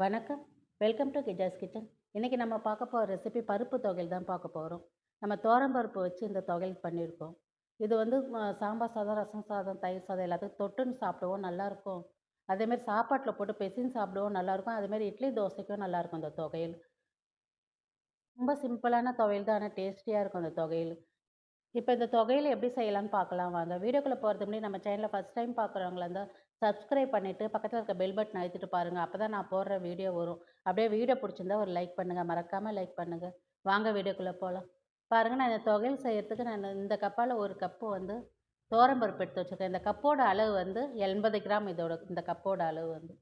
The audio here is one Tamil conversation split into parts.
வணக்கம். வெல்கம் டு கிஜாஸ் கிச்சன் இன்றைக்கி நம்ம பார்க்க போகிற ரெசிபி பருப்பு தொகையில் தான் பார்க்க போகிறோம் நம்ம பருப்பு வச்சு இந்த தொகையில் பண்ணியிருக்கோம். இது வந்து சாம்பார் சாதம் ரசம் சாதம் தயிர் சாதம் எல்லாத்துக்கும் தொட்டுன்னு சாப்பிடுவோம் நல்லாயிருக்கும். அதேமாரி சாப்பாட்டில் போட்டு பெசின்னு சாப்பிடுவோம் நல்லாயிருக்கும். அதேமாரி இட்லி தோசைக்கும் நல்லாயிருக்கும் இந்த தொகையில். ரொம்ப சிம்பிளான துவையல் தான் ஆனால் டேஸ்டியாக இருக்கும் அந்த தொகையில். இப்போ இந்த தொகையில் எப்படி செய்யலாம்னு பார்க்கலாம். வாங்க. வீடியோக்குள்ளே போகிறது முன்னாடி நம்ம சேனலில் ஃபஸ்ட் டைம் பார்க்குறவங்களா இருந்தால் சப்ஸ்கிரைப் பண்ணிவிட்டு பக்கத்தில் இருக்க பெல் பட்டன் அழுத்திட்டு பாருங்கள் அப்போ தான் நான் போடுற வீடியோ வரும். அப்படியே வீடியோ பிடிச்சிருந்தா ஒரு லைக் பண்ணுங்கள் மறக்காமல் லைக் பண்ணுங்கள் வாங்க வீடியோக்குள்ளே போகலாம் பாருங்கள் நான் இந்த தொகையில் செய்கிறதுக்கு நான் இந்த கப்பால் ஒரு கப்பு வந்து தோரம்பருப்பு எடுத்து வச்சுருக்கேன். இந்த கப்போட அளவு வந்து எண்பது கிராம் இதோட இந்த கப்போட அளவு வந்து.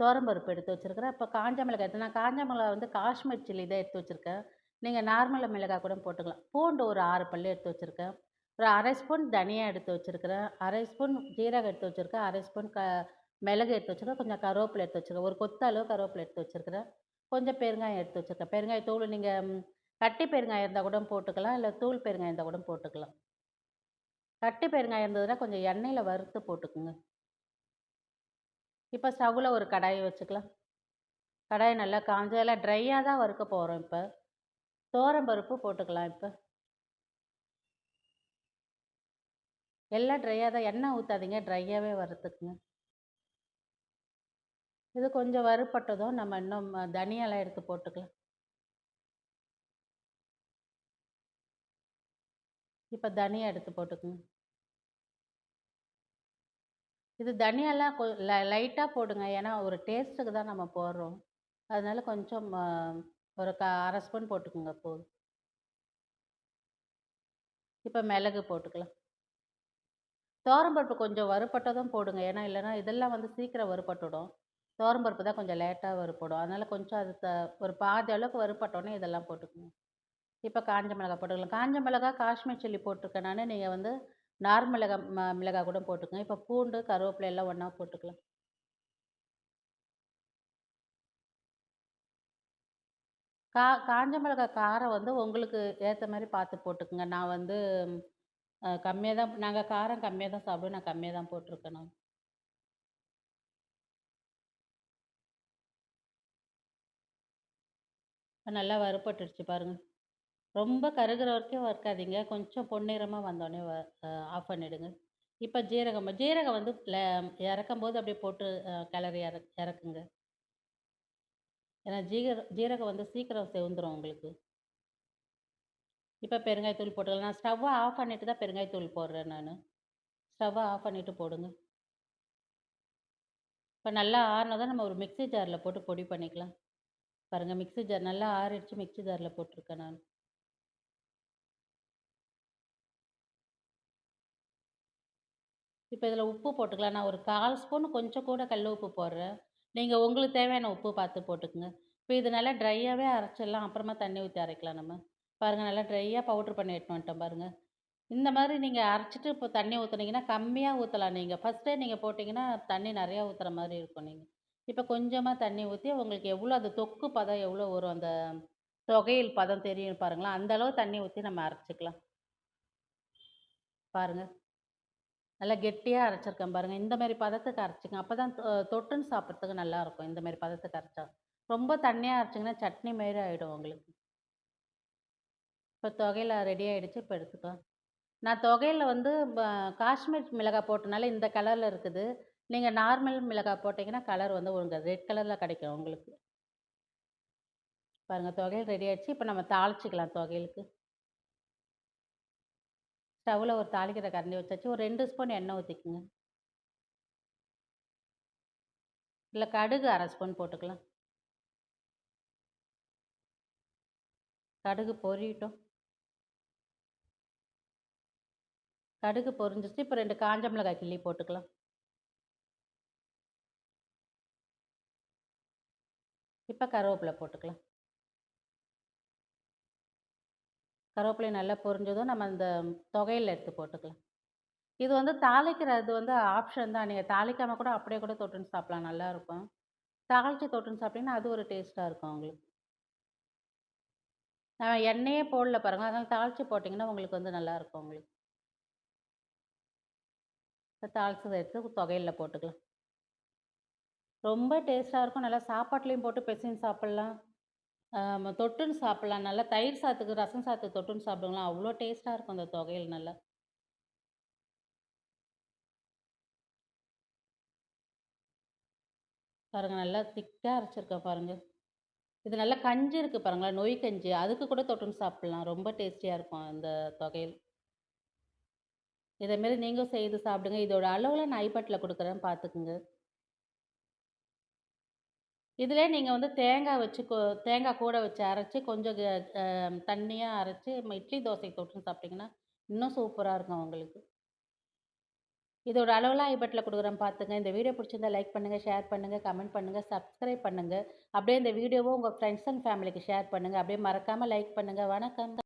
தோரம்பருப்பு எடுத்து வச்சுருக்கிறேன். இப்போ காஞ்ச மிளகாய் எடுத்து நான் காஞ்ச மிளகாய் வந்து காஷ்மீர் சில்லி தான் எடுத்து வச்சுருக்கேன். நீங்கள் நார்மல் மிளகாய் கூட போட்டுக்கலாம். பூண்டு ஒரு ஆறு பல்லு எடுத்து வச்சுருக்கேன். ஒரு அரை ஸ்பூன் தனியா எடுத்து வச்சுருக்கிறேன். அரை ஸ்பூன் ஜீரகம் எடுத்து வச்சுருக்கேன். அரை ஸ்பூன் க மிளகு எடுத்து வச்சுருக்கேன். கொஞ்சம் கருவேப்பிலை எடுத்து வச்சுருக்கேன். ஒரு கொத்த அளவு கருவேப்பிலை எடுத்து வச்சுருக்கிறேன். கொஞ்சம் பெருங்காயம் எடுத்து வச்சுருக்கேன். பெருங்காய தூள் நீங்கள் கட்டி பெருங்காயம் இருந்தால் கூட போட்டுக்கலாம். இல்லை தூள் பெருங்காயம் இருந்தால் கூட போட்டுக்கலாம். கட்டி பெருங்காயம் இருந்ததுன்னா கொஞ்சம் எண்ணெயில் வறுத்து போட்டுக்குங்க. இப்போ ஸ்டவ்வில் ஒரு கடாயை வச்சுக்கலாம். கடாய் நல்லா காஞ்சதெல்லாம் ட்ரையாக தான் வறுக்க போகிறோம் இப்போ. பருப்பு போட்டுக்கலாம் இப்போ. எல்லாம் ட்ரையாக தான் எண்ணெய் ஊற்றாதீங்க ட்ரையாகவே வறுத்துக்குங்க இது கொஞ்சம் வறுப்பட்டதும் நம்ம இன்னும் தனியாலாம் எடுத்து போட்டுக்கலாம். இப்போ தனியா எடுத்து போட்டுக்குங்க. இது தனியாலாம் கொ லைட்டாக போடுங்க. ஏன்னா ஒரு டேஸ்ட்டுக்கு தான் நம்ம போடுறோம். அதனால கொஞ்சம் ஒரு க அரை ஸ்பூன் போட்டுக்கோங்க போதும். இப்போ மிளகு போட்டுக்கலாம். துவரம்பருப்பு கொஞ்சம் வறுபட்டதும் போடுங்க. ஏன்னா இல்லைன்னா இதெல்லாம் வந்து சீக்கிரம் வறுபட்டுடும். துவரம்பருப்பு தான் கொஞ்சம் லேட்டாக வறுப்படும் அதனால் கொஞ்சம் அது த ஒரு பாதி அளவுக்கு வறுபட்டோன்னே இதெல்லாம் போட்டுக்கோங்க. இப்போ காஞ்ச மிளகா போட்டுக்கலாம். காஞ்ச மிளகா காஷ்மீர் சில்லி போட்டிருக்கேன் நான். நீங்கள் வந்து நார்மல் மிளகா ம கூட போட்டுக்கோங்க. இப்போ பூண்டு கருவேப்பிலை எல்லாம் ஒன்றா போட்டுக்கலாம். கா காஞ்ச மிளகா காரம் வந்து உங்களுக்கு ஏற்ற மாதிரி பார்த்து போட்டுக்கோங்க. நான் வந்து கம்மியாக தான் நாங்கள் காரம் கம்மியாக தான் சாப்பிடுவோம். நான் கம்மியாக தான் போட்டிருக்கேன் நான். நல்லா வறுப்பட்டுருச்சு பாருங்கள் ரொம்ப கருகிற வரைக்கும் வறுக்காதீங்க. கொஞ்சம் பொன்னிறமாக வந்தோடனே வ ஆஃப் பண்ணிவிடுங்க இப்போ ஜீரகம் ஜீரகம் வந்து இறக்கும் போது அப்படியே போட்டு கிளறி இற இறக்குங்க. ஏன்னா ஜீர ஜீரகம் வந்து சீக்கிரம் செவுந்துடும் உங்களுக்கு. இப்போ பெருங்காயத்தூள் போட்டுக்கலாம். நான் ஸ்டவ்வை ஆஃப் பண்ணிவிட்டு தான் பெருங்காயத்தூள் போடுறேன் நான். ஸ்டவ்வை ஆஃப் பண்ணிவிட்டு போடுங்க. இப்போ நல்லா ஆறினதான் நம்ம ஒரு மிக்சி ஜாரில் போட்டு பொடி பண்ணிக்கலாம். பாருங்கள் மிக்சி ஜார் நல்லா ஆறிடுச்சு. மிக்சி ஜாரில் போட்டிருக்கேன் நான். இப்போ இதில் உப்பு போட்டுக்கலாம். நான் ஒரு கால் ஸ்பூன் கொஞ்சம் கூட கல் உப்பு போடுறேன். நீங்கள் உங்களுக்கு தேவையான உப்பு பார்த்து போட்டுக்குங்க. இப்போ இது நல்லா ட்ரையாகவே அரைச்சிடலாம். அப்புறமா தண்ணி ஊற்றி அரைக்கலாம் நம்ம. பாருங்கள் நல்லா ட்ரையாக பவுட்ரு பண்ணி எடுத்து வந்துட்டோம் பாருங்கள் இந்த மாதிரி நீங்கள் அரைச்சிட்டு இப்போ தண்ணி ஊற்றுனீங்கன்னா கம்மியாக ஊற்றலாம் நீங்கள் ஃபஸ்ட்டே நீங்கள் போட்டிங்கன்னா தண்ணி நிறையா ஊற்றுற மாதிரி இருக்கும் நீங்கள் இப்போ கொஞ்சமாக தண்ணி ஊற்றி உங்களுக்கு எவ்வளோ அந்த தொக்கு பதம் எவ்வளோ வரும் அந்த தொகையில் பதம் தெரியும் பாருங்களேன் அந்தளவு தண்ணி ஊற்றி நம்ம அரைச்சிக்கலாம். பாருங்கள் நல்லா கெட்டியாக அரைச்சிருக்கேன் பாருங்கள் இந்த மாதிரி பதத்துக்கு அரைச்சிங்க அப்போ தான் தொட்டுன்னு சாப்பிட்றதுக்கு நல்லாயிருக்கும் இந்த மாதிரி பதத்துக்கு அரைச்சா. ரொம்ப தண்ணியாக அரைச்சிங்கன்னா சட்னி மாரி ஆகிடும் உங்களுக்கு. இப்போ தொகையில் ரெடி ஆகிடுச்சு இப்போ எடுத்துக்கலாம் நான் தொகையில் வந்து காஷ்மீர் மிளகாய் போட்டனால இந்த கலரில் இருக்குது. நீங்கள் நார்மல் மிளகாய் போட்டிங்கன்னா கலர் வந்து உங்கள் ரெட் கலரில் கிடைக்கும் உங்களுக்கு. பாருங்கள் தொகையில் ரெடி ஆகிடுச்சு இப்போ நம்ம தாளிச்சிக்கலாம் தொகையிலுக்கு. ஸ்டவ்வில் ஒரு தாளிக்கிற கரண்டி வச்சாச்சு. ஒரு ரெண்டு ஸ்பூன் எண்ணெய் ஊற்றிக்குங்க இல்லை கடுகு அரை ஸ்பூன் போட்டுக்கலாம். கடுகு பொரியட்டும் கடுகு பொரிஞ்சிச்சு இப்போ ரெண்டு காஞ்ச மிளகாய் கிள்ளி போட்டுக்கலாம். இப்போ கருவேப்பிலை போட்டுக்கலாம். கருவேப்பிலை நல்லா பொரிஞ்சதும் நம்ம அந்த தொகையில் எடுத்து போட்டுக்கலாம். இது வந்து தாளிக்கிறது வந்து ஆப்ஷன் தான். நீங்கள் தாளிக்காமல் கூட அப்படியே கூட தொட்டுன்னு சாப்பிட்லாம். நல்லாயிருக்கும் தாளித்து தொட்டுன்னு சாப்பிட்டீங்கன்னா அது ஒரு டேஸ்ட்டாக இருக்கும் உங்களுக்கு. நான் எண்ணெயே போடல பாருங்கள் அதனால் தாளித்து போட்டிங்கன்னா உங்களுக்கு வந்து நல்லாயிருக்கும் உங்களுக்கு. இப்போ தாளிச்சத எடுத்து தொகையில் போட்டுக்கலாம். ரொம்ப டேஸ்ட்டாக இருக்கும். நல்லா சாப்பாட்லேயும் போட்டு பெசஞ்சு சாப்பிட்லாம் தொட்டுன்னு சாப்பிட்லாம் நல்லா தயிர் சாதத்துக்கு, ரசம் சாதத்துக்கு தொட்டுன்னு சாப்பிடுங்களேன், அவ்வளோ டேஸ்ட்டாக இருக்கும் அந்த தொகையில் நல்லா. பாருங்கள் நல்லா திக்காக அரைச்சிருக்கேன் பாருங்கள் இது நல்லா கஞ்சி இருக்குது பாருங்களேன், நொய் கஞ்சி. அதுக்கு கூட தொட்டுன்னு சாப்பிட்லாம் ரொம்ப டேஸ்டியாக இருக்கும் அந்த தொகையில் இதேமாரி நீங்களும் செய்து சாப்பிடுங்க. இதோட அளவில் நான் ஐபட்டில் கொடுக்குறேன்னு பார்த்துக்குங்க. இதிலே நீங்கள் வந்து தேங்காய் வச்சு கொ தேங்காய் கூட வச்சு அரைச்சி கொஞ்சம் க அரைச்சி இட்லி, தோசை தொட்டு சாப்பிட்டிங்கன்னா இன்னும் சூப்பராக இருக்கும் உங்களுக்கு. இதோட அளவுலாம் ஐபட்டில் கொடுக்குறேன் பார்த்துங்க. இந்த வீடியோ பிடிச்சிருந்தா லைக் பண்ணுங்கள் ஷேர் பண்ணுங்கள் கமெண்ட் பண்ணுங்கள் சப்ஸ்கிரைப் பண்ணுங்கள் அப்படியே இந்த வீடியோவை உங்கள் ஃப்ரெண்ட்ஸ் அண்ட் ஃபேமிலிக்கு ஷேர் பண்ணுங்க. அப்படியே மறக்காமல் லைக் பண்ணுங்கள் வணக்கம்.